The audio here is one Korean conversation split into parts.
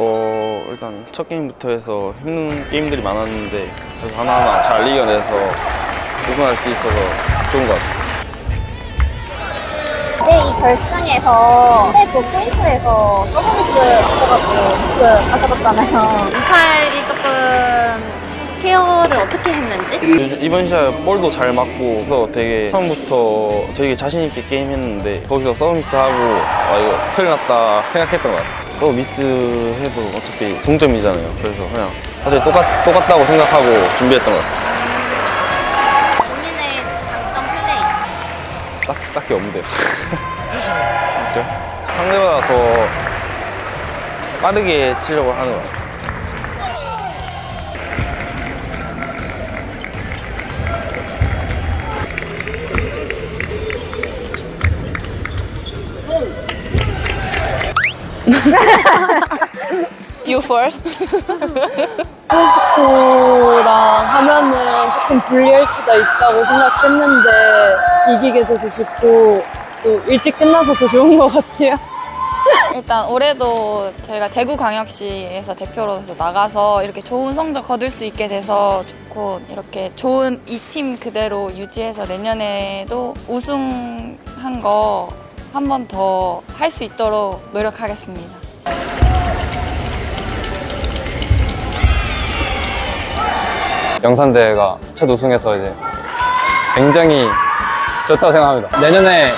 어 일단 첫 게임부터 해서 힘든 게임들이 많았는데 그래서 하나하나 잘 이겨내서 우승할 수 있어서 좋은 것 같아요. 네, 이 결승에서 최고 포인트에서 서브미스 하셔가지고 미스 하셔봤잖아요. 이팔이 조금 케어를 어떻게 했는지? 요즘 이번 시합 볼도 잘 맞고 그래서 되게 처음부터 되게 자신 있게 게임 했는데 거기서 서브미스 하고 아 이거 큰일 났다 생각했던 것 같아요. 서브미스 해도 어차피 동점이잖아요. 그래서 그냥 사실 똑같, 똑같다고 생각하고 준비했던 것 같아요. 본인의 장점 플레이. 딱, 딱히 없는데요. 진짜? 상대보다 더 빠르게 치려고 하는 것 같아요. You first. 포스코랑 하면은 조금 불리할 수가 있다고 생각했는데 이기게 돼서 좋고 또 일찍 끝나서 더 좋은 것 같아요. 일단 올해도 저희가 대구광역시에서 대표로 해서 나가서 이렇게 좋은 성적 거둘 수 있게 돼서 좋고 이렇게 좋은 이 팀 그대로 유지해서 내년에도 우승한 거 한 번 더 할 수 있도록 노력하겠습니다. 영산대가 첫 우승해서 이제 굉장히 좋다고 생각합니다. 내년에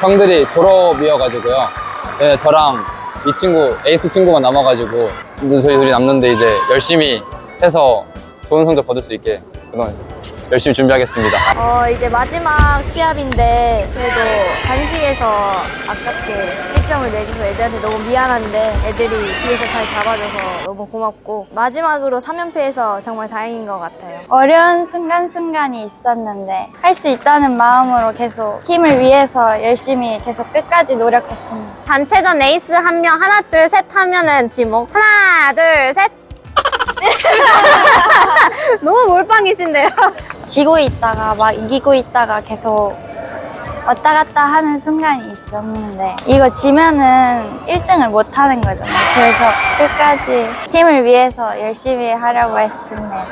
형들이 졸업이어가지고요. 네, 저랑 이 친구, 에이스 친구만 남아가지고 저희 둘이 남는데 이제 열심히 해서 좋은 성적 거둘 수 있게 그동안 열심히 준비하겠습니다. 어, 이제 마지막 시합인데 그래도 단식에서 아깝게 1점을 내줘서 애들한테 너무 미안한데 애들이 뒤에서 잘 잡아줘서 너무 고맙고 마지막으로 3연패해서 정말 다행인 것 같아요. 어려운 순간순간이 있었는데 할 수 있다는 마음으로 계속 팀을 위해서 열심히 계속 끝까지 노력했습니다. 단체전 에이스 한 명 하나 둘 셋 하면은 지목 하나 둘 셋. 너무 몰빵이신데요. 지고 있다가 막 이기고 있다가 계속 왔다 갔다 하는 순간이 있었는데 이거 지면은 1등을 못 하는 거잖아요. 그래서 끝까지 팀을 위해서 열심히 하려고 했습니다.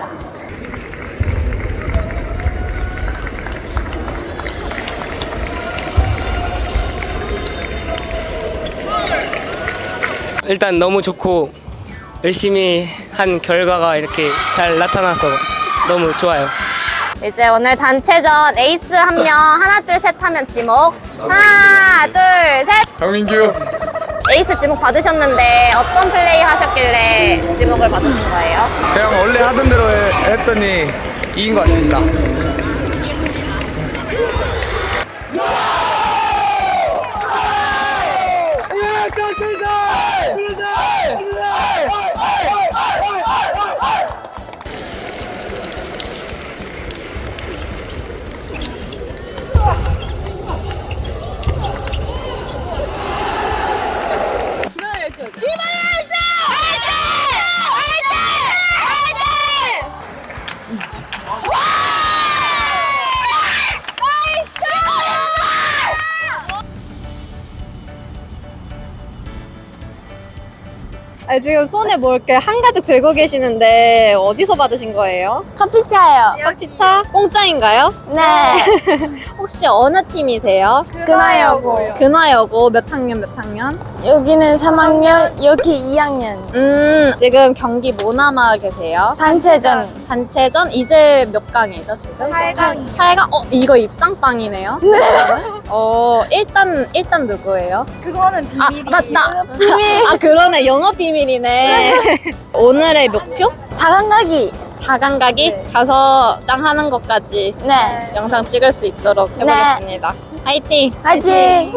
일단 너무 좋고 열심히 한 결과가 이렇게 잘 나타나서 너무 좋아요. 이제 오늘 단체전 에이스 한 명 하나 둘 셋 하면 지목 하나 둘 셋. 강민규 에이스 지목 받으셨는데 어떤 플레이 하셨길래 지목을 받으신 거예요? 그냥 원래 하던 대로 해- 했더니 이긴 것 같습니다. 지금 손에 뭐 이렇게 한가득 들고 계시는데 어디서 받으신 거예요? 커피차요. 커피차? 공짜인가요? 네. 혹시 어느 팀이세요? 근화여고. 근화여고 몇 학년 몇 학년? 여기는 3학년, 여기 2학년. 음 지금 경기 뭐 남아 계세요? 단체전. 단체전 이제 몇 강이죠 지금? 8강. 8강? 어 이거 입상빵이네요. 네. 어 일단 일단 누구예요? 그거는 아 맞다. 아 그러네 영업 비밀이네. 오늘의 목표? 4강 가기. 4강 가기 가서 짱 하는 것까지 네. 영상 찍을 수 있도록 해보겠습니다. 화이팅! 화이팅!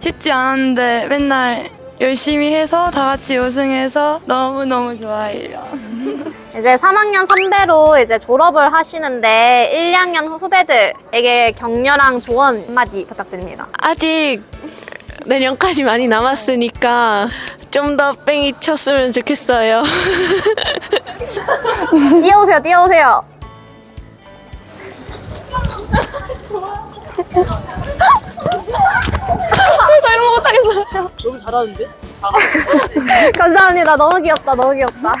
쉽지 않은데 맨날 열심히 해서 다 같이 우승해서 너무너무 좋아해요. 이제 3학년 선배로 이제 졸업을 하시는데 1, 2학년 후배들에게 격려랑 조언 한마디 부탁드립니다. 아직 내년까지 많이 남았으니까 좀 더 뺑이 쳤으면 좋겠어요. 뛰어오세요, 뛰어오세요. 감사합니다. 너무 귀엽다, 너무 귀엽다.